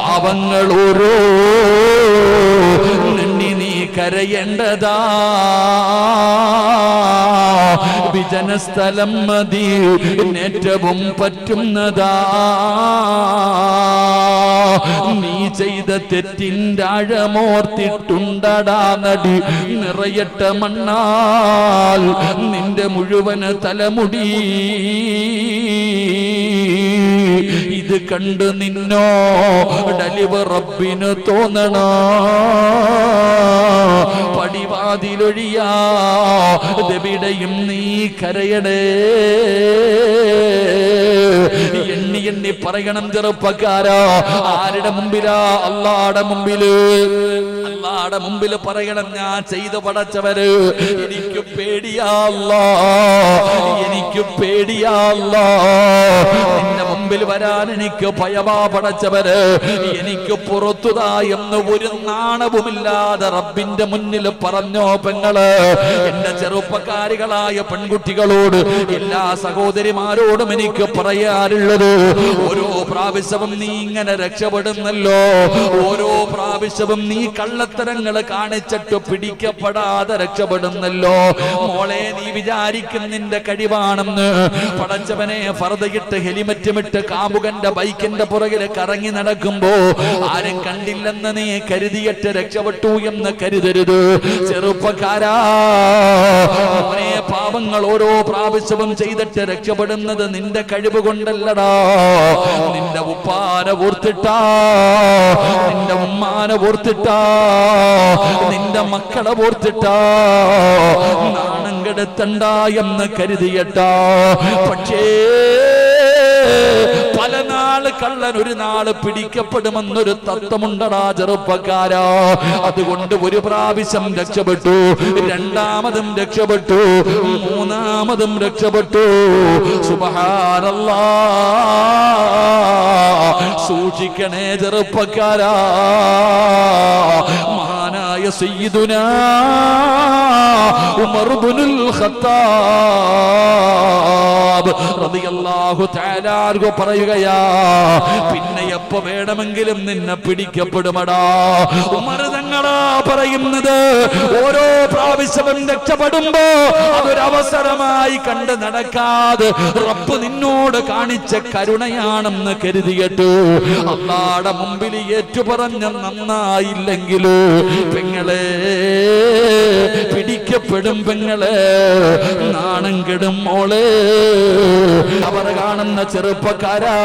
പാവങ്ങൾ ഓരോ നിന്നി നീ കരയേണ്ടതാ. വിജനസ്ഥലം മതി ഏറ്റവും പറ്റുന്നതാ. നീ ചെയ്ത തെറ്റിന്റെ ആഴമോർത്തിട്ടുണ്ടടാ നടി നിറയട്ട മണ്ണാൽ നിന്റെ മുഴുവൻ തലമുടി. ഇത് കണ്ട് നിന്നോ? ഡലിവ് റബ്ബിന് തോന്നണ? പടിവാതിലൊഴിയാ. നീ കരയടേ. എണ്ണി എണ്ണി പറയണം ചെറുപ്പക്കാരോ. ആരുടെ മുമ്പിലാ? അള്ളാടെ മുമ്പിൽ. അള്ളാടെ മുമ്പിൽ പറയണം ഞാൻ ചെയ്തു പടച്ചവര് എനിക്ക് പേടിയാല്ല എനിക്ക് പേടിയാല്ല നിന്റെ മുമ്പിൽ വരാൻ എനിക്ക് ഭയമാ പടച്ചവര് എനിക്ക് പുറത്തുതാ എന്ന് ഒരു നാണവുമില്ലാതെ റബ്ബിന്റെ മുന്നിൽ പറഞ്ഞോ പെങ്ങൾ. എന്റെ ചെറുപ്പക്കാരികളായ പെൺകുട്ടികളോട് എല്ലാ സഹോദരിമാരോടും എനിക്ക് പറയാറുള്ളത് ഓരോ പ്രാവശ്യവും നീ ഇങ്ങനെ രക്ഷപ്പെടുന്നല്ലോ. ഓരോ പ്രാവശ്യവും നീ കള്ളത്തരങ്ങൾ കാണിച്ചിട്ട് പിടിക്കപ്പെടാതെ രക്ഷപ്പെടുന്നല്ലോ. മോളെ നീ വിചാരിക്കും നിന്റെ കഴിവാണെന്ന്. പടച്ചവനെ ഫർദയിട്ട് ഹെലിമറ്റുമിട്ട് കാമുകന്റെ ബൈക്കിന്റെ പുറകിൽ കറങ്ങി നടക്കുമ്പോ ആരും കണ്ടില്ലെന്ന് നീ കരുതിയിട്ട് രക്ഷപ്പെട്ടു എന്ന് കരുതരുത്. ചെറുപ്പക്കാരാ. പാപങ്ങൾ ഓരോ പ്രാവശ്യവും ചെയ്തിട്ട് രക്ഷപ്പെടുന്നത് നിന്റെ കഴിവ് കൊണ്ടല്ലടാ. നിന്റെ ഉപ്പാന ഓർത്തിട്ടാ നിന്റെ ഉമ്മാനെ ഓർത്തിട്ടാ നിന്റെ മക്കളെ ഓർത്തിട്ടാ നാണം കെടുത്തണ്ട എന്ന് കരുതിയട്ടാ. പക്ഷേ കള്ളൻ ഒരു നാൾ പിടിക്കപ്പെടുമെന്നൊരു തത്വമുണ്ടടാ ചെറുപ്പക്കാരോ. അതുകൊണ്ട് ഒരു പ്രാവശ്യം രക്ഷപ്പെട്ടു രണ്ടാമതും രക്ഷപ്പെട്ടു മൂന്നാമതും രക്ഷപ്പെട്ടു. സുബഹാനല്ലാ. സൂക്ഷിക്കണേ ചെറുപ്പക്കാരാ. മഹാനായ സയ്യിദുനാ ഉമർ ഇബ്നുൽ ഖത്താബ് റളിയല്ലാഹു തആല പറയുകയാ പിന്നെ എപ്പോ വേണമെങ്കിലും നിന്നെ പിടിക്കപ്പെടുമടാ. ഉമർ തങ്ങളാ പറയുന്നത് ഓരോ പ്രാവശ്യവും രക്ഷപ്പെടുമ്പോ അതൊരവസരമായി കണ്ട് നടക്കാതെ റബ്ബ് നിന്നോട് കാണിച്ച കരുണയാണെന്ന് കരുതിയിട്ടു അള്ളാടെ മുമ്പിൽ ഏറ്റുപറഞ്ഞ നന്നായില്ലെങ്കിലോ പെങ്ങളെ പിടിക്കപ്പെടും പെങ്ങളെ നാണം കെടും മോളെ. അവർ കാണുന്ന ചെറുപ്പക്കാരാ.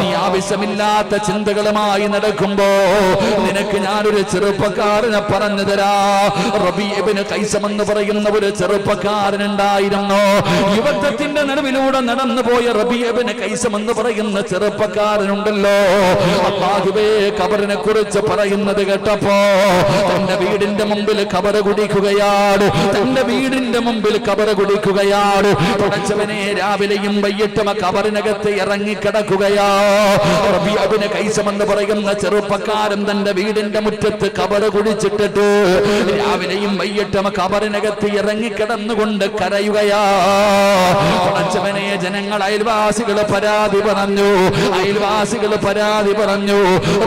നീ ആവശ്യമില്ലാത്ത ചിന്തകളുമായി നടക്കുമ്പോ നിനക്ക് ഞാനൊരു ചെറുപ്പക്കാരനെ പറഞ്ഞു തരാ. റബീബിന് കൈസമെന്ന് പറയുന്ന ഒരു ചെറുപ്പക്കാരനുണ്ടായിരുന്നു. യുവത്വത്തിന്റെ നടുവിലൂടെ നടന്നു പോയ റബീബിന് കൈസമെന്ന് പറയുന്ന ചെറുപ്പക്കാരനുണ്ടല്ലോ. അബ്ബാഹുബേ കബറിനെ കുറിച്ച് പറയുന്നത് കേട്ടപ്പോ തന്റെ വീടിന്റെ മുമ്പിൽ കബറ കുടിക്കുകയാണ്. തന്റെ വീടിന്റെ മുമ്പിൽ കബറ കുടിക്കുകയാണ്. തുടച്ചവനെ രാവിലെയും വൈകിട്ടും കബറിനകത്ത് ഇറങ്ങിക്കിടക്കുകയാ. റബീഅബിന് കൈസമെന്ന് പറയുന്ന ചെറുപ്പക്കാരൻ തന്റെ വീടിന്റെ മുറ്റത്ത് കബറ കുടിച്ചിട്ടിട്ട് രാവിലെയും വൈകിട്ടും കബറിനകത്ത് ഇറങ്ങിക്കിടന്നുകൊണ്ട് കരയുകയാ. പടച്ചവനെ ജനങ്ങൾ അയൽവാസികൾ പരാതി പറഞ്ഞു. അയൽവാസികൾ പരാതി പറഞ്ഞു.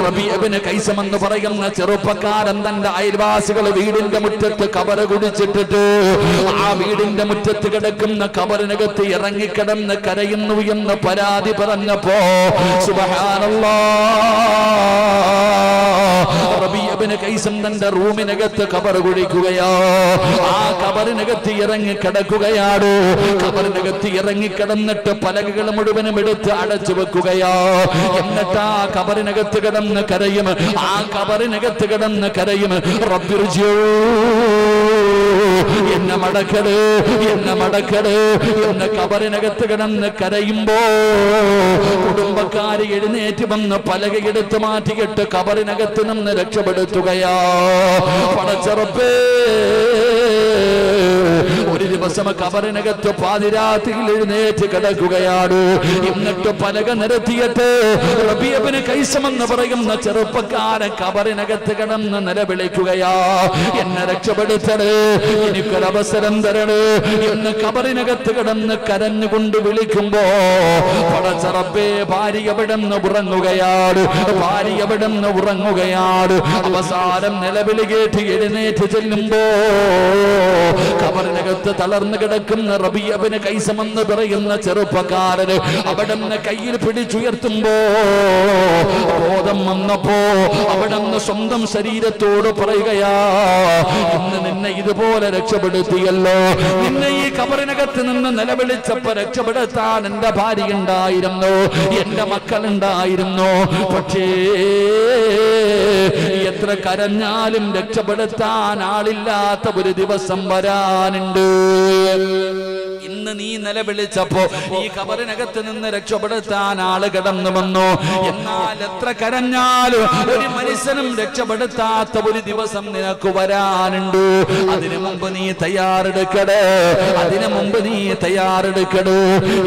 റബീഅബിന് കൈസമെന്ന് പറയുന്ന ചെറുപ്പക്കാരൻ തന്റെ അയൽവാസികൾ വീടിന്റെ മുറ്റത്ത് കബറ് കുടിച്ചിട്ടിട്ട് ആ വീടിന്റെ മുറ്റത്ത് കിടക്കുന്ന കബറിനകത്ത് ഇറങ്ങിക്കിടന്ന് കരയുന്നു എന്ന് പരാതി പറഞ്ഞപ്പോ സുബഹാനല്ലാ റബീഅബിന് കൈസം തന്റെ റൂമിനകത്ത് കബർ കുഴിക്കുകയോ. ആ കബറിനകത്ത് ഇറങ്ങി കിടക്കുകയാണ് കബറിനകത്ത് ഇറങ്ങി കിടന്നിട്ട് പലകകൾ മുഴുവനും എടുത്ത് അടച്ചു വെക്കുകയോ. എന്നിട്ട് ആ കബറിനകത്ത് കിടന്ന് കരയും. ആ കബറിനകത്ത് കിടന്ന് കരയും. റബ്ബിർജൂ എന്നെ മടക്കട് എന്നെ മടക്കട്. എന്ന് കബറിനകത്ത് കിടന്ന് കരയുമ്പോ കുടുംബക്കാര് എഴുന്നേറ്റ് വന്ന് പലകയെടുത്ത് മാറ്റിയിട്ട് കബറിനകത്ത് നിന്ന് രക്ഷപ്പെടുത്തുകയാ. പടച്ചറപ്പേ ഒരു ദിവസം കബറിനകത്ത് പാതിരാത്രിയിൽ എഴുന്നേറ്റ് കിടക്കുകയാണ്. എന്നിട്ട് പലക നിരത്തിയിട്ട് കൈസമെന്ന് പറയുന്ന ചെറുപ്പക്കാരൻ കബറിനകത്ത് കിടന്ന് നിലവിളിക്കുകയാ. എന്നെ രക്ഷപ്പെടുത്തണേ എനിക്കൊരവസരം തരണേ എന്ന് കബറിനകത്ത് കിടന്ന് കരഞ്ഞുകൊണ്ട് വിളിക്കുമ്പോ പടച്ചറപ്പേ ഭാര്യ എവിടെന്ന് ഉറങ്ങുകയാണ് ഭാര്യ എവിടെന്ന് ഉറങ്ങുകയാണ്. അവസാനം നിലവിളി കേട്ട് എഴുന്നേറ്റ് ചെല്ലുമ്പോ കബറിനകത്ത് തളർന്നു കിടക്കുന്ന റബിയബിന് കൈസമെന്ന് പറയുന്ന ചെറുപ്പക്കാരന് അവിടുന്ന് കയ്യിൽ പിടിച്ചുയർത്തുമ്പോ ബോധം വന്നപ്പോ അവിടുന്ന് സ്വന്തം ശരീരത്തോട് പറയുകയാ ഇന്ന് നിന്നെ ഇതുപോലെ രക്ഷപ്പെടുത്തിയല്ലോ. നിന്നെ ഈ കബറിനകത്ത് നിന്ന് നിലവിളിച്ചപ്പോ രക്ഷപ്പെടുത്താൻ എന്റെ ഭാര്യ ഉണ്ടായിരുന്നു എന്റെ മക്കൾ ഉണ്ടായിരുന്നു. പക്ഷേ എത്ര കരഞ്ഞാലും രക്ഷപ്പെടുത്താൻ ആളില്ലാത്ത ഒരു ദിവസം വരാനുണ്ട്. الرحيم. ഇന്ന് നീ നിലവിളിച്ചപ്പോ ഈ കബറിനകത്ത് നിന്ന് രക്ഷപ്പെടുത്താൻ ആൾ കടന്നു വന്നു. എന്നാൽ എത്ര കരഞ്ഞാലും ഒരു മനുഷ്യനും രക്ഷപ്പെടുത്താത്ത ഒരു ദിവസം നിനക്ക് വരാനുണ്ട്. അതിനു മുമ്പ് നീ തയ്യാറെടുക്കടേ. അതിനു മുമ്പ് നീ തയ്യാറെടുക്കടൂ.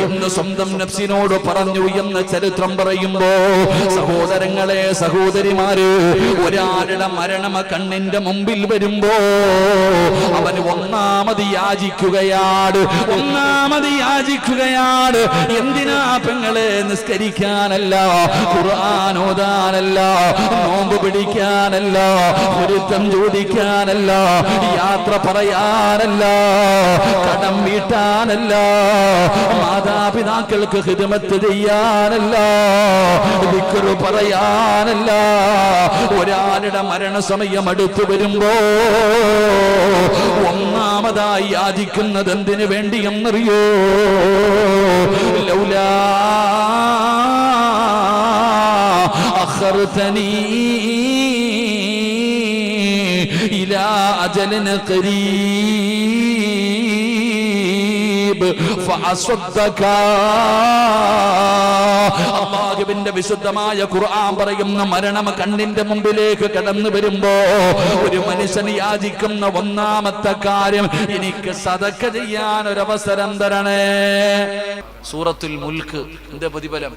എന്ന് സ്വന്തം നഫ്സിനോട് പറഞ്ഞു എന്ന് ചരിത്രം പറയുമ്പോ സഹോദരങ്ങളെ സഹോദരിമാര് ഒരാളുടെ മരണമ കണ്ണിന്റെ മുമ്പിൽ വരുമ്പോ അവൻ ഒന്നാമത് യാചിക്കുകയാണ്. ഒന്നാമത് യാചിക്കുകയാണ്. എന്തിനാ പെങ്ങളെ നിസ്കരിക്കാനല്ല? ഖുർആൻ ഓതാനല്ല. നോമ്പ് പിടിക്കാനല്ല. പൊരുത്തം ചോദിക്കാനല്ല. യാത്ര പറയാനല്ല. കടം വീട്ടാനല്ല. മാതാപിതാക്കൾക്ക് ഹിതമത്ത് ചെയ്യാനല്ല. പറയാനല്ല. ഒരാളുടെ മരണസമയം അടുത്തു വരുമ്പോ ഒന്നാമതായി യാചിക്കുന്നത് എന്തിനു വേണ്ടിയെന്നറിയോ? ലൗലാ അഖർതനീ ഇലാ അജലിൻ ഖരീബ് ഫഅസ്വദ്ദക അള്ളാഹുവിന്റെ വിശുദ്ധമായ ഖുർആൻ പറയുന്ന മരണം കണ്ണിന്റെ മുമ്പിലേക്ക് കടന്നു വരുമ്പോ ഒരു മനുഷ്യൻ യാചിക്കുന്ന ഒന്നാമത്തെ കാര്യം എനിക്ക് സതക്ക ചെയ്യാൻ ഒരു അവസരം തരണേ. സൂറത്തുൽ മുൽക്ക് എന്റെ പ്രതിഫലം.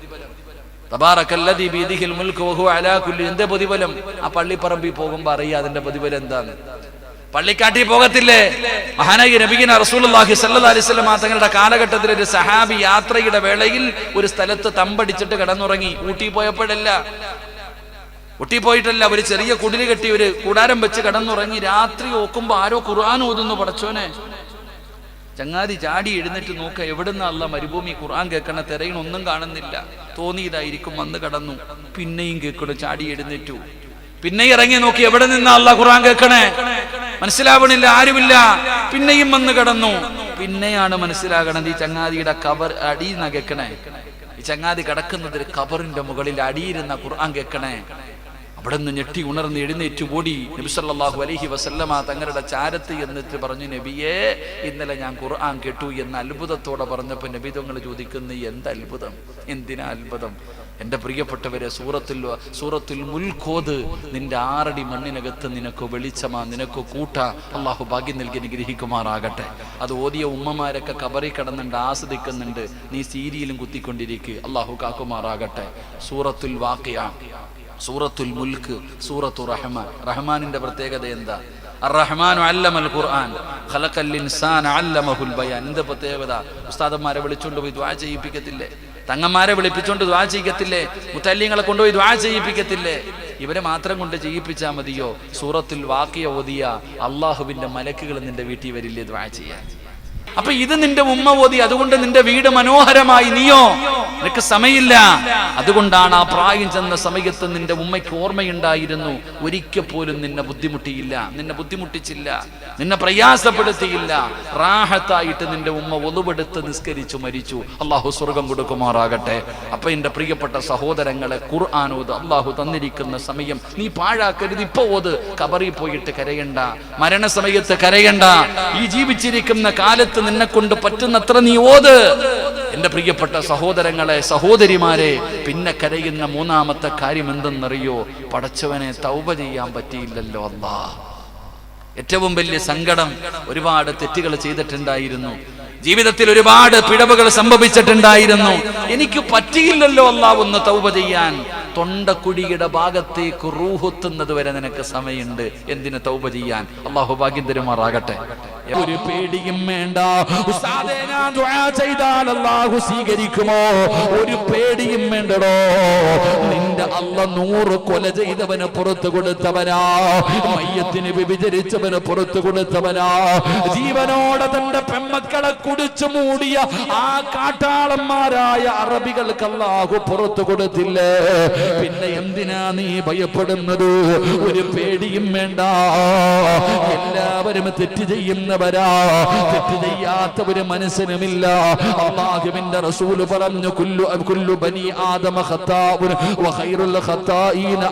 അലാ കുല്ലി എന്റെ പ്രതിഫലം. ആ പള്ളിപ്പറമ്പിൽ പോകുമ്പോ അറിയാം അതിന്റെ പ്രതിഫലം എന്താണ്. പള്ളിക്കാട്ടി പോകത്തില്ലേ? മഹാനഗി നബിഗിന റസൂലുള്ളാഹി സല്ലാസ്ലം തങ്ങളുടെ കാലഘട്ടത്തിൽ ഒരു സഹാബി യാത്രയുടെ വേളയിൽ ഒരു സ്ഥലത്ത് തമ്പടിച്ചിട്ട് കിടന്നുറങ്ങി. ഊട്ടി പോയപ്പോഴല്ല. ഊട്ടി പോയിട്ടല്ല ഒരു ചെറിയ കുടിൽ കെട്ടി ഒരു കൂടാരം വെച്ച് കിടന്നുറങ്ങി. രാത്രി ഓക്കുമ്പോ ആരോ ഖുർആൻ ഓതുന്നു പടച്ചോനെ. ചങ്ങാതി ചാടി എഴുന്നേറ്റ് നോക്ക എവിടുന്ന അല്ല മരുഭൂമി ഖുർആൻ കേൾക്കണ തിരയണ ഒന്നും കാണുന്നില്ല. തോന്നിയതായിരിക്കും വന്ന് കടന്നു. പിന്നെയും കേൾക്കണു ചാടി എഴുന്നേറ്റു. പിന്നെ ഇറങ്ങി നോക്കി എവിടെ നിന്നാ അല്ല ഖുറാൻ കേൾക്കണേ? മനസ്സിലാവണില്ല ആരുമില്ല. പിന്നെയും വന്ന് കിടന്നു. പിന്നെയാണ് മനസ്സിലാകണത് ഈ ചങ്ങാതിയുടെ കവർ അടിയിൽ നിന്നാ കേൾക്കണേ. ഈ ചങ്ങാതി കിടക്കുന്നത് കബറിന്റെ മുകളിൽ അടിയിരുന്ന ഖുർആൻ കേൾക്കണേ. അവിടെ നിന്ന് ഞെട്ടി ഉണർന്ന് എഴുന്നേറ്റ് ഓടി നബിസല്ലാഹു അലഹി വസല്ലമ തങ്ങളുടെ ചാരത്ത് എന്നിട്ട് പറഞ്ഞു നബിയെ ഇന്നലെ ഞാൻ ഖുർആൻ കേട്ടു എന്ന് അത്ഭുതത്തോടെ പറഞ്ഞപ്പോൾ നബി തങ്ങൾ ചോദിക്കുന്നു എന്ത് അത്ഭുതം? എന്തിനാ അത്ഭുതം? എന്റെ പ്രിയപ്പെട്ടവരെ സൂറത്തിൽ സൂറത്തിൽ മുൽക്കോത് നിന്റെ ആറടി മണ്ണിനകത്ത് നിനക്ക് വെളിച്ചമാ നിനക്ക് കൂട്ട അള്ളാഹു ഭാഗ്യം നൽകി അനുഗ്രഹിക്കുമാറാകട്ടെ. അത് ഓതിയ ഉമ്മമാരൊക്കെ കബറി കിടന്നുണ്ട് ആസ്വദിക്കുന്നുണ്ട് നീ സീരിയലും കുത്തിക്കൊണ്ടിരിക്കുക അള്ളാഹു കാക്കുമാറാകട്ടെ. സൂറത്തുൽ വാക്കിയ സൂറത്തുൽ മുൽക്ക് സൂറത്തു റഹ്മാൻ. റഹ്മാനിന്റെ പ്രത്യേകത എന്താ? അല്ലമൽ ഖുർആൻ. അല്ലമഹുൽ പ്രത്യേകത? ഉസ്താദന്മാരെ വിളിച്ചുകൊണ്ട് പോയി ദ്വാ ചെയ്യിപ്പിക്കത്തില്ലേ? തങ്ങന്മാരെ വിളിപ്പിച്ചുകൊണ്ട് ദ്വാ ചെയ്യിക്കത്തില്ലേ? മുത്തല്യങ്ങളെ കൊണ്ടുപോയി ദ്വാ ചെയ്യിപ്പിക്കത്തില്ലേ? ഇവരെ മാത്രം കൊണ്ട് ചെയ്യിപ്പിച്ചാൽ മതിയോ? സൂറത്തിൽ വാക്കിയ ഓതിയ അള്ളാഹുവിന്റെ മലക്കുകൾ നിന്റെ വീട്ടിൽ വരില്ലേ ദ്വാ ചെയ്യാൻ? അപ്പൊ ഇത് നിന്റെ ഉമ്മ ഓതി അതുകൊണ്ട് നിന്റെ വീട് മനോഹരമായി നീയോ? നിനക്ക് സമയമില്ല. അതുകൊണ്ടാണ് ആ പ്രായം ചെന്ന സമയത്ത് നിന്റെ ഉമ്മയ്ക്ക് ഓർമ്മയുണ്ടായിരുന്നു ഒരിക്കൽ പോലും നിന്നെ ബുദ്ധിമുട്ടിയില്ല നിന്നെ ബുദ്ധിമുട്ടിച്ചില്ല നിന്നെ പ്രയാസപ്പെടുത്തിയില്ല. റാഹത്തായിട്ട് നിന്റെ ഉമ്മ ഒതുവെടുത്ത് നിസ്കരിച്ചു മരിച്ചു. അള്ളാഹു സ്വർഗം കൊടുക്കുമാറാകട്ടെ. അപ്പൊ എന്റെ പ്രിയപ്പെട്ട സഹോദരങ്ങളെ ഖുർആാനോത് അള്ളാഹു തന്നിരിക്കുന്ന സമയം നീ പാഴാക്കരുത് ഇപ്പൊ ഓത്. കബറി പോയിട്ട് കരയണ്ട മരണസമയത്ത് കരയണ്ട. ഈ ജീവിച്ചിരിക്കുന്ന കാലത്ത് നിന്നെ കൊണ്ട് പറ്റുന്നത്ര നീ ഓത്. എന്റെ പ്രിയപ്പെട്ട സഹോദരങ്ങളെ സഹോദരിമാരെ പിന്നെ കരയുന്ന മൂന്നാമത്തെ കാര്യം എന്തെന്നറിയോ? പടച്ചവനെ തൗബ ചെയ്യാൻ പറ്റിയില്ലല്ലോ അല്ലാ. ഏറ്റവും വലിയ സങ്കടം ഒരുപാട് തെറ്റുകൾ ചെയ്തിട്ടുണ്ടായിരുന്നു. ജീവിതത്തിൽ ഒരുപാട് പിഴവുകൾ സംഭവിച്ചിട്ടുണ്ടായിരുന്നു. എനിക്ക് പറ്റിയില്ലല്ലോ അള്ളാവൊന്ന് തൗപ ചെയ്യാൻ. തൊണ്ടക്കുഴിയുടെ ഭാഗത്തേക്ക് റൂഹുത്തുന്നത് വരെ നിനക്ക് സമയമുണ്ട്. എന്തിന് തൗപ ചെയ്യാൻ? അള്ളാഹു ഭാഗ്യം തരുമാറാകട്ടെ. ഒരു പേടിയും വേണ്ട. ഉസ്താദേ ഞാൻ ദുആ ചെയ്താൽ അല്ലാഹു സ്വീകരിക്കുമോ? ഒരു പേടിയും വേണ്ടടോ. നിന്റെ അല്ല നൂറ് കൊല ചെയ്തവന് പുറത്തു കൊടുത്തവനാ. മയ്യത്തിന് വിഭജിച്ചവന് പുറത്തു കൊടുത്തവനാ. ജീവനോടെ തന്റെ പെമ്മക്കളെ കുടിച്ചു മൂടിയ ആ കാട്ടാളന്മാരായ അറബികൾക്ക് അല്ലാഹു പുറത്തു കൊടുത്തില്ലേ? പിന്നെ എന്തിനാ നീ ഭയപ്പെടുന്നത്? ഒരു പേടിയും വേണ്ട. എല്ലാവരും തെറ്റ് ചെയ്യുന്നവരാ തെറ്റ് ചെയ്യാത്ത ഒരു മനസ്സിനുമില്ല. അള്ളാഹുവിന്റെ റസൂൽ പറഞ്ഞു കുല്ലു കുല്ലു ബനി ആദമ ഖത്താഉൻ വഖൈറുൽ ഖത്താഈന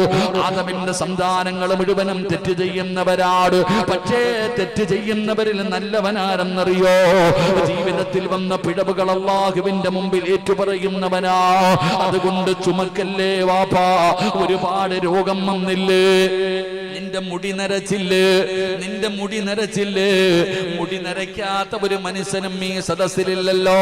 അത്തവാബൂൻ ആദമിന്റെ സന്താനങ്ങൾ മുഴുവനും തെറ്റ് ചെയ്യുന്നവരാട് പക്ഷേ തെറ്റ് ചെയ്യുന്നവരിൽ നല്ലവനാരെന്നറിയോ? ജീവിതത്തിൽ വന്ന പിഴവുകൾ അള്ളാഹുവിന്റെ മുമ്പിൽ ഏറ്റുപറയുന്നവനാ. അതുകൊണ്ട് ചുമക്കല്ലേ വാപ്പാ ഒരുപാട് രോഗം വന്നില്ലേ? നിന്റെ മുടി നരച്ചില്ലേ? നിന്റെ മുടി നരച്ചില്ലേ? മുടി നരയ്ക്കാത്ത ഒരു മനുഷ്യനും ഈ സദസ്സിലില്ലല്ലോ.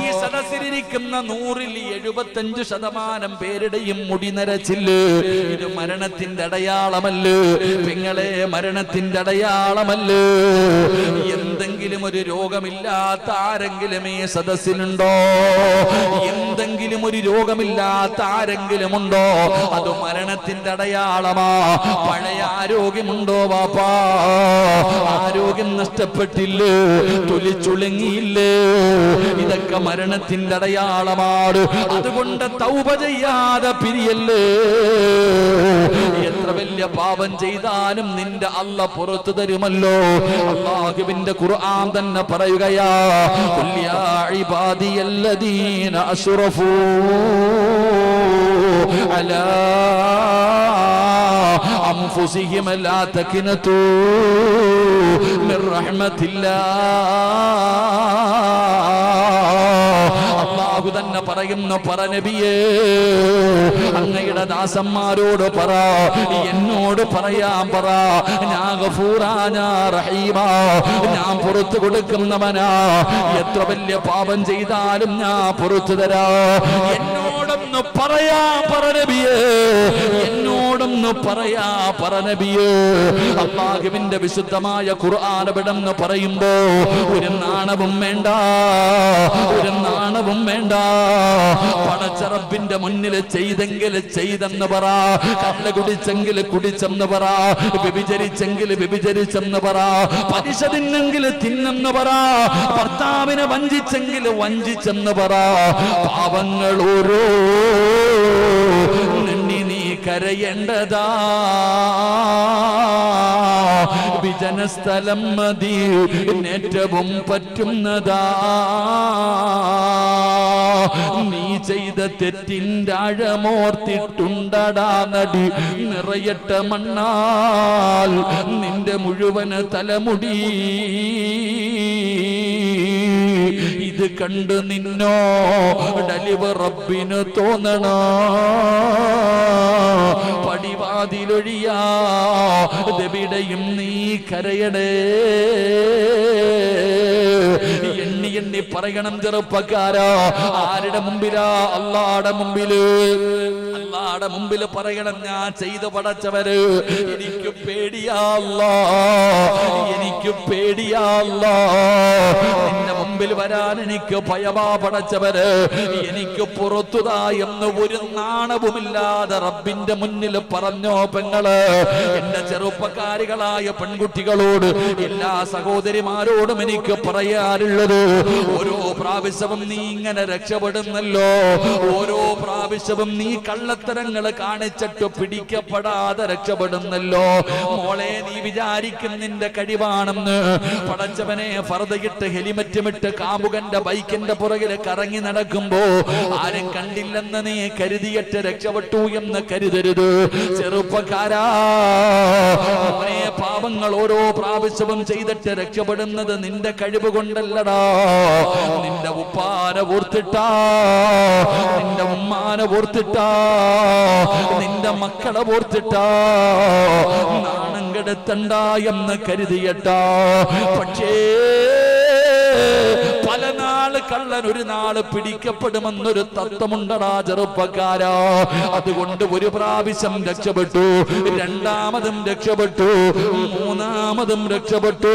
ഈ സദസ്സിലിരിക്കുന്ന നൂറിൽ എഴുപത്തഞ്ച് ശതമാനം പേരുടെയും മുടി നരച്ചില്ലേ? മരണത്തിന്റെ അടയാളമല്ലേ? പെങ്ങളെ മരണത്തിന്റെ എന്തെങ്കിലും ഒരു രോഗമില്ലാത്ത ആരെങ്കിലും ഈ സദസ്സിലുണ്ടോ എന്തെങ്കിലും ഒരു രോഗമില്ലാത്ത ആരെങ്കിലും ഉണ്ടോ അത് മരണത്തിന്റെ അടയാളമാ. പഴയ ആരോഗ്യമുണ്ടോ ബാപ്പാ? ആരോഗ്യം നഷ്ടപ്പെട്ടില്ലേ? തൊലിച്ചുളുങ്ങിയില്ലേ? ഇതൊക്കെ മരണത്തിന്റെ അടയാളമാണ്. അതുകൊണ്ട് തൗപ ചെയ്യാതെ പിരിയല്ലേ? എത്ര വലിയ പാപം ചെയ്താലും നിന്റെ അല്ല പുറത്തു തരുമല്ലോ അള്ളാഹുവിന്റെ ഖുർആൻ തന്നെ പറയുകയാ "ഖുൽ യാ ഇബാദിയല്ലദീന അസ്റഫൂ അലാ أنفسهم لا تكنتوا من رحمة الله അള്ളാഹു തന്നെ പറയുന്നു പറ നബിയേ. അങ്ങയുടെ ദാസന്മാരോട് പറ. എന്നോട് പറയാൻ പറ. ഞാൻ ഗഫൂറാ, ഞാൻ റഹീമാ, ഞാൻ പുറത്തു കൊടുക്കുന്നവനാ. എത്ര വലിയ പാപം ചെയ്താലും ഞാൻ പുറത്തു തരാ. എന്നോടൊന്ന് പറയാ പറ നബിയേ എന്നോടൊന്ന് പറയാ പറ നബിയേ അള്ളാഹുവിന്റെ വിശുദ്ധമായ ഖുർആൻ വിടന്ന് പറയുമ്പോ ഒരു നാണവും വേണ്ട ഒരു നാണവും വേണ്ട. പടച്ചറബിന്റെ മുന്നിൽ ചെയ്തെങ്കിൽ ചെയ്തെന്ന് പറ കള്ള കുടിച്ചെങ്കിൽ കുടിച്ചെന്ന് പറ വ്യഭിചരിച്ചെങ്കിൽ വ്യഭിചരിച്ചെന്ന് പറ പലിശ തിന്നെങ്കിൽ തിന്നെന്ന് പറ ഭർത്താവിനെ വഞ്ചിച്ചെങ്കിൽ വഞ്ചിച്ചെന്ന് പറ. പാവങ്ങൾ ഓരോ നിന്നി നീ കരയേണ്ടതാ. വിജനസ്ഥലം മതി ഏറ്റവും പറ്റുന്നതാ. നീ ചെയ്ത തെറ്റിന്റെ ആഴമോർത്തിട്ടുണ്ടടാ നടി. നിറയട്ട മണ്ണാൽ നിന്റെ മുഴുവൻ തലമുടി. ഇത് കണ്ട് നിന്നോ? ഡലിവ് റബ്ബിന് തോന്നണ? പടിവാതിലൊഴിയാ? നീ കരയടേ എണ്ണി എണ്ണി പറയണം ചെറുപ്പക്കാരാ. ആരുടെ മുമ്പിലാ? അള്ളാടെ മുമ്പിൽ. അള്ളാടെ മുമ്പിൽ പറയണം ഞാൻ ചെയ്തു പടച്ചവര് എനിക്ക് പേടിയാല്ല എനിക്ക് പേടിയാല്ല നിന്റെ മുമ്പിൽ വരാൻ എനിക്ക് ഭയമാ പടച്ചവര് എനിക്ക് പുറത്തുതാ എന്ന് ഒരു നാണവുമില്ലാതെ റബ്ബിന്റെ മുന്നിൽ പറഞ്ഞോ പെങ്ങൾ. എന്റെ ചെറുപ്പക്കാരികളായ പെൺകുട്ടികളോട് എല്ലാ സഹോദരിമാരോടും എനിക്ക് പറയാറുള്ളത് ഓരോ പ്രാവശ്യവും നീ ഇങ്ങനെ രക്ഷപ്പെടുന്നല്ലോ ഓരോ പ്രാവശ്യവും നീ കള്ളത്തരങ്ങൾ കാണിച്ചിട്ട് പിടിക്കപ്പെടാതെ രക്ഷപ്പെടുന്നല്ലോ. മോളെ നീ വിചാരിക്കും നിന്റെ കഴിവാണെന്ന്. പടച്ചവനെ ഫറതയിട്ട് ഹെലിമറ്റുമിട്ട് കാമുകന്റെ ബൈക്കിന്റെ പുറകിൽ കറങ്ങി നടക്കുമ്പോ ആരും കണ്ടില്ലെന്ന് നീ കരുതിയിട്ട് രക്ഷപ്പെട്ടു എന്ന് കരുതരുത്. ചെറുപ്പക്കാരാ മോനെ പാപങ്ങൾ ഓരോ പ്രാവശ്യവും ചെയ്തിട്ട് രക്ഷപ്പെടുന്നത് നിന്റെ കഴിവ് കൊണ്ടല്ലടാ. നിന്റെ ഉപ്പാന ഓർത്തിട്ടാ നിന്റെ ഉമ്മാന ഓർത്തിട്ടാ. നിന്റെ മക്കളെ ഓർത്തിട്ടാ നാണം കെടുത്തണ്ട എന്ന് കരുതിയട്ടാ. പക്ഷേ കള്ളൻ ഒരു നാൾ പിടിക്കപ്പെടുമെന്നൊരു തത്വമുണ്ടടാ ചെറുപ്പക്കാരോ. അതുകൊണ്ട് ഒരു പ്രാവശ്യം രക്ഷപ്പെട്ടു രണ്ടാമതും രക്ഷപ്പെട്ടു മൂന്നാമതും രക്ഷപ്പെട്ടു.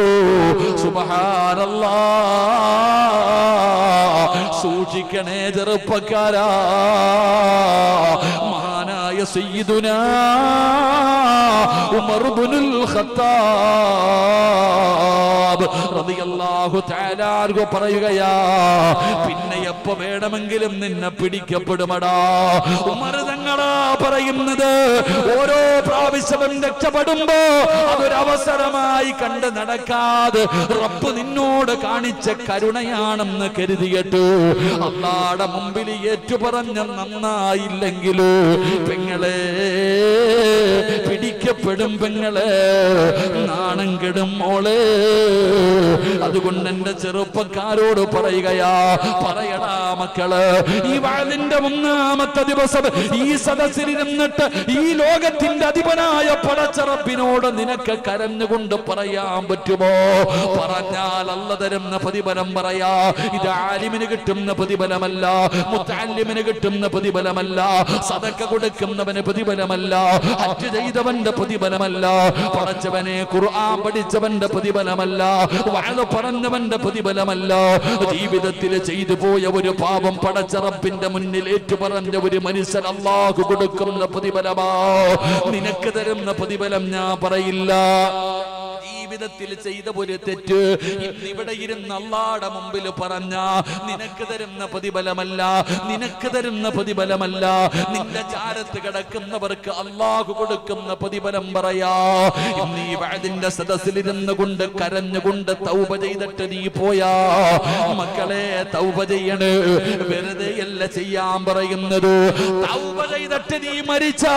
സുബഹാനല്ലാ. സൂക്ഷിക്കണേ ചെറുപ്പക്കാരാ. മഹാനായ സയ്യിദുനാ. ഉമർ ഇബ്നുൽ ഖത്താബ് റളിയല്ലാഹു തആല പറയുകയാ പിന്നെ എപ്പോ വേണമെങ്കിലും നിന്നെ പിടിക്കപ്പെടുമടാ. ഉമർ തങ്ങളാ പറയുന്നത്. ഓരോ പ്രാവശ്യവും രക്ഷപ്പെടുമ്പോ അതൊരവസരമായി കണ്ട് നടക്കാതെ റബ്ബ് നിന്നോട് കാണിച്ച കരുണയാണെന്ന് കരുതിയിട്ടു. അള്ളാടെ മുമ്പിൽ ഏറ്റുപറഞ്ഞ നന്നായില്ലെങ്കിലോ? പെങ്ങളെ പിടിക്കപ്പെടും പെങ്ങളെ നാണം കെടും മോളെ. അതുകൊണ്ട് എന്റെ ചെറുപ്പക്കാരോട് പറയുകയാ പറയടാ മക്കൾ ഈ വാളിന്റെ ഒന്നാമത്തെ ദിവസം ഈ സദസ്സിൽ ഇരുന്നിട്ട് ഈ ലോകത്തിന്റെ അധിപനായ പടച്ചറപ്പിനോട് നിനക്ക് കരഞ്ഞുകൊണ്ട് പറയാൻ പറ്റുമോ? പറഞ്ഞാൽ അല്ല തരുന്ന പ്രതിഫലം പറയാ. ഇത് ആലിമിന് കിട്ടുന്ന പ്രതിഫലമല്ല. മുത്താലിമിന് കിട്ടുന്ന പ്രതിഫലമല്ല. സതക്ക കൊടുക്കുന്നവന് പ്രതിഫലമല്ല. ഹജ്ജ് ചെയ്തവന്റെ പ്രതിഫലമല്ല. പറച്ചവനെ ഖുർആൻ പഠിച്ചവന്റെ പ്രതിഫലമല്ല. വാഴ പറഞ്ഞവന്റെ പ്രതിഫലമല്ല. ജീവിതത്തിൽ ചെയ്തു പോയ ഒരു പാപം പടച്ചറപ്പിന്റെ മുന്നിൽ ഏറ്റുപറഞ്ഞ ഒരു മനുഷ്യൻ അള്ളാഹു കൊടുക്കുന്ന പ്രതിഫലമാ? നിനക്ക് തരുന്ന പ്രതിഫലം ഞാൻ പറയില്ല. ജീവിതത്തിൽ ചെയ്ത ഒരു തെറ്റ്. ഇന്നിവിടെ ഇരുന്ന് അള്ളാടെ മുമ്പിൽ പറഞ്ഞ നിനക്ക് തരുന്ന പ്രതിഫലമല്ല നിനക്ക് തരുന്ന പ്രതിഫലമല്ല. നിന്റെ ചാരത്ത് കിടക്കുന്നവർക്ക് അള്ളാഹു കൊടുക്കുന്ന പ്രതിഫലം പറയാ. സദസ്സിലിരുന്ന് കൊണ്ട് കരഞ്ഞുകൊണ്ട് തൗപ ചെയ്തിട്ട് നീ പോയാ. മക്കളെ തൗപ ചെയ്യണ്. വെറുതെയല്ല ചെയ്യാൻ പറയുന്നത്. തൗപ ചെയ്തിട്ട് നീ മരിച്ചോ.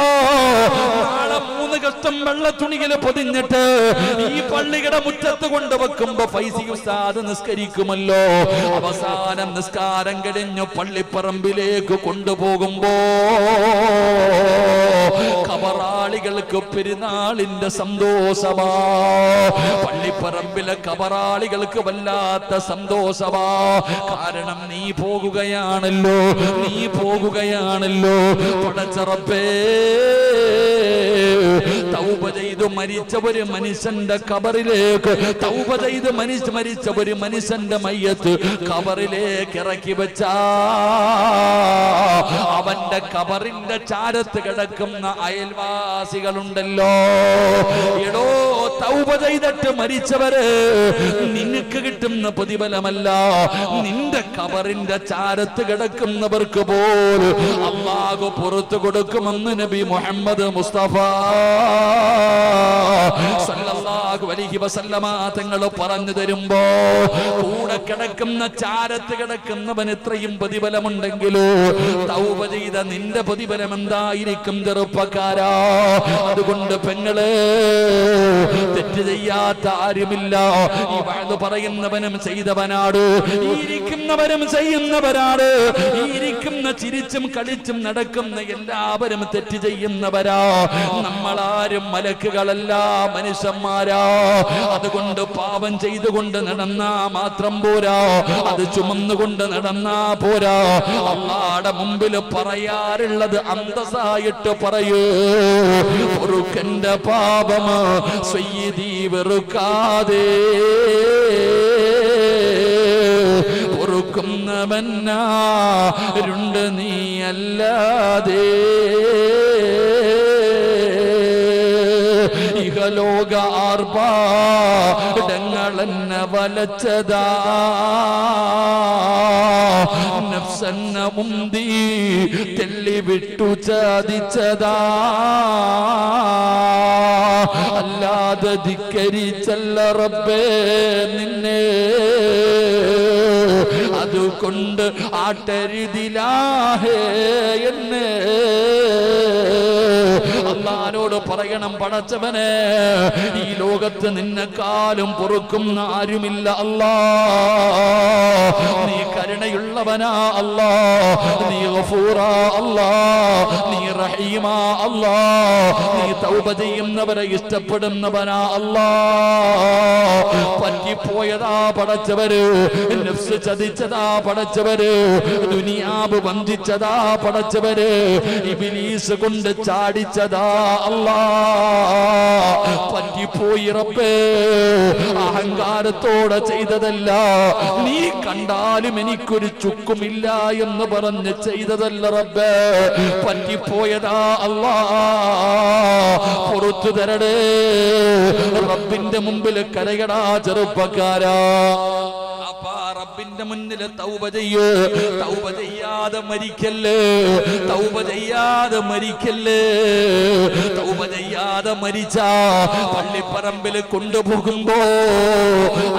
നാളെ മൂന്ന് കഷ്ടം വെള്ള തുണികൾ പൊതിഞ്ഞിട്ട് ഈ പള്ളിയുടെ മുറ്റത്ത് കൊണ്ടുവെക്കുമ്പോ ഫൈസി ഉസ്താദ് നിസ്കരിക്കുമല്ലോ. അവസാനം നിസ്കാരം കഴിഞ്ഞു പള്ളിപ്പറമ്പിലേക്ക് കൊണ്ടുപോകുമ്പോ കബറാളികൾക്ക് പെരുന്നാളിന്റെ സന്തോഷമാ. പള്ളിപ്പറമ്പിലെ കബറാളികൾക്ക് വല്ലാത്ത സന്തോഷമാ. കാരണം നീ പോകുകയാണല്ലോ നീ പോകുകയാണല്ലോ. പടച്ചറപ്പേ. തൗബ ചെയ്ത് മരിച്ച ഒരു മനുഷ്യന്റെ കബറിലേക്ക് തൗബ ചെയ്ത് മനുഷ്യ മരിച്ച ഒരു മനുഷ്യന്റെ മയ്യത്ത് കബറിലേക്ക് ഇറക്കി വെച്ച. അവന്റെ കബറിന്റെ ചാരത്ത് കിടക്കുന്ന അയൽവാസികളുണ്ടല്ലോ. എടോ തൗബ ചെയ്തിട്ട് മരിച്ചവര് നിനക്ക് കിട്ടുന്ന പ്രതിഫലമല്ല. നിന്റെ കബറിന്റെ ചാരത്ത് കിടക്കുന്നവർക്ക് പോലും അള്ളാഹു പുറത്തു കൊടുക്കുമെന്ന് നബി മുഹമ്മദ് മുസ്തഫ Allah അലൈഹി വസല്ലമ തങ്ങൾ പറഞ്ഞു തരുമ്പോ കൂടെ കിടക്കുന്ന ചാരത്ത് കിടക്കുന്നവൻ ഇത്രയും പ്രതിഫലമുണ്ടെങ്കിലോ തൗബ ചെയ്ത നിന്റെ പ്രതിഫലം എന്തായിരിക്കും ചെറുപ്പക്കാരാ? അതുകൊണ്ട് പെങ്ങൾ തെറ്റ് ചെയ്യാത്ത ആരുമില്ല. ഈ വാഴ്ന്നു പറയുന്നവനും ചെയ്തവനാട് ഇരിക്കുന്നവരും ചെയ്യുന്നവരാട് ഇരിക്കുന്ന ചിരിച്ചും കളിച്ചും നടക്കുന്ന എല്ലാവരും തെറ്റ് ചെയ്യുന്നവരാ. നമ്മളാരും മലക്കുകളല്ല മനുഷ്യന്മാരാ. അതുകൊണ്ട് പാപം ചെയ്തുകൊണ്ട് നടന്നാ മാത്രം പോരാ. അത് ചുമന്നുകൊണ്ട് നടന്നാ പോരാ. അള്ളാടെ മുമ്പിൽ പറയാറുള്ളത് അന്തസ്സായിട്ട് പറയൂ. പാപം സ്വയ്യതി വെറുക്കാതെ. പൊറുക്കുന്നവന്നാരുണ്ട് നീ അല്ലാതെ ഇഹലോക ആർഭാടങ്ങളെന്നെ വലച്ചതാ. നഫ്സന്ന മുന്തി തെല്ലി വിട്ടു ചാദിച്ചതാ. അല്ലാതെ ധിക്കരിച്ചല്ല റബ്ബേ നിന്നെ. കൊണ്ട് ആട്ടരുതിലാഹേ അള്ളഹാനോട് പറയണം പടച്ചവനെ ഈ ലോകത്ത് നിന്നെക്കാലും പൊറുക്കുന്ന ആരുമില്ല അല്ലാ. നീ കരുണയുള്ളവനാ അല്ലാ. നീ ഗഫൂറാ അല്ലാ. നീ റഹീമാ അല്ലാ. നീ തൗബ ചെയ്യുന്നവരെ ഇഷ്ടപ്പെടുന്നവനാ അല്ലാ. പറ്റിപ്പോയതാ പടച്ചവര്. നഫ്സ് ചതിച്ചതാ പടച്ചവര് ദുനിയാവ് വഞ്ചിച്ചതാ പടച്ചവര് ഇബിലീസ് കൊണ്ട് ചാടിച്ചതാ അല്ലാ. പറ്റിപ്പോയി റബ്ബേ. അഹങ്കാരത്തോടെ ചെയ്തതല്ല. നീ കണ്ടാലും എനിക്കൊരു ചുക്കുമില്ല എന്ന് പറഞ്ഞ് ചെയ്തതല്ല റബ്ബേ. പറ്റിപ്പോയതാ അല്ലാ. പുറത്തു തരടേ. റബ്ബിന്റെ മുമ്പിൽ കരകടാ ചെറുപ്പക്കാരാ. റബ്ബിന്റെ മുന്നിൽ തൗബ ചെയ്യൂ. തൗബ ചെയ്യാതെ മരിക്കല്ലേ. തൗബ ചെയ്യാതെ മരിക്കല്ലേ. തൗബ ചെയ്യാതെ മരിച്ച പള്ളിപ്പറമ്പിൽ കൊണ്ടുപോകുമ്പോ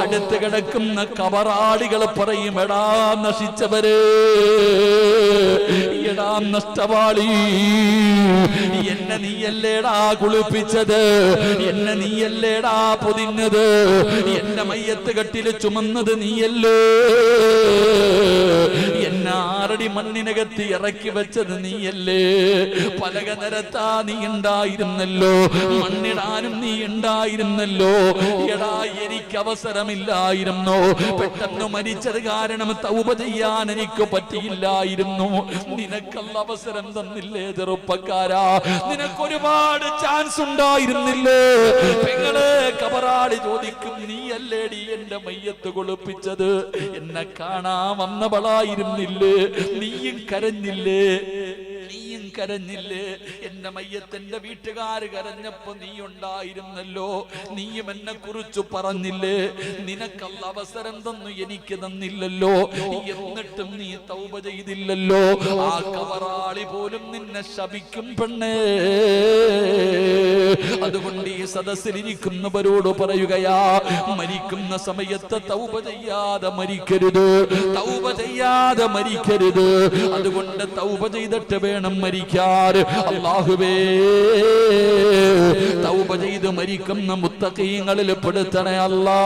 അടുത്ത് കിടക്കുന്ന കബറാളികൾ പറയും എടാ നശിച്ചവര് എടാ നഷ്ടവാളി എന്നെ നീയല്ലേടാ കുളിപ്പിച്ചത് എന്നെ നീയല്ലേടാ പൊതിഞ്ഞത് എന്റെ മയ്യത്ത് കെട്ടിൽ ചുമന്നത് നീയല്ലേ? യ എന്നെ ആറടി മണ്ണിനകത്ത് ഇറക്കി വെച്ചത് നീയല്ലേ? പലക നിരത്താ നീ ഉണ്ടായിരുന്നല്ലോ. മണ്ണിടാനും നീ ഉണ്ടായിരുന്നല്ലോ. എടാ എനിക്ക് അവസരമില്ലായിരുന്നു. പെട്ടെന്ന് മരിച്ചത് കാരണം തൗപ ചെയ്യാൻ എനിക്ക് പറ്റിയില്ലായിരുന്നു. നിനക്കുള്ള അവസരം തന്നില്ലേ ചെറുപ്പക്കാരാ? നിനക്ക് ഒരുപാട് ചാൻസ് ഉണ്ടായിരുന്നില്ലേ? പെങ്ങളെ കബറാളി ചോദിക്കും നീയല്ലേടി എന്റെ മയ്യത്ത് കൊളുപ്പിച്ചത്? എന്നെ കാണാൻ വന്നവളായിരുന്നില്ലേ? കരഞ്ഞില്ലേ നീയും കരഞ്ഞില്ലേ എന്റെ മയ്യത്തെന്റെ വീട്ടുകാര് കരഞ്ഞപ്പോ നീ ഉണ്ടായിരുന്നല്ലോ. നീയും എന്നെ കുറിച്ച് പറഞ്ഞില്ലേ? നിനക്കല്ല അവസരം തന്നു എനിക്ക് തന്നില്ലല്ലോ. എന്നിട്ടും നീ തൗപ ചെയ്തില്ലല്ലോ. ആ കവറാളി പോലും നിന്നെ ശപിക്കും പെണ്ണേ. അതുകൊണ്ട് ഈ സദസ്സിലിരിക്കുന്നവരോട് പറയുകയാ മരിക്കുന്ന സമയത്ത് തൗപ ചെയ്യാതെ മരിക്കരുത്. തൗപ ചെയ്യാതെ മരിക്കരുത്. അതുകൊണ്ട് തൗപ ചെയ്തിട്ട് വേണം മരിക്കാൻ അള്ളാഹുവേ തൗബ ചെയ്ത് മരിക്കുന്ന മുത്തക്കീങ്ങളിൽ പെടുത്തണേ അല്ലാ.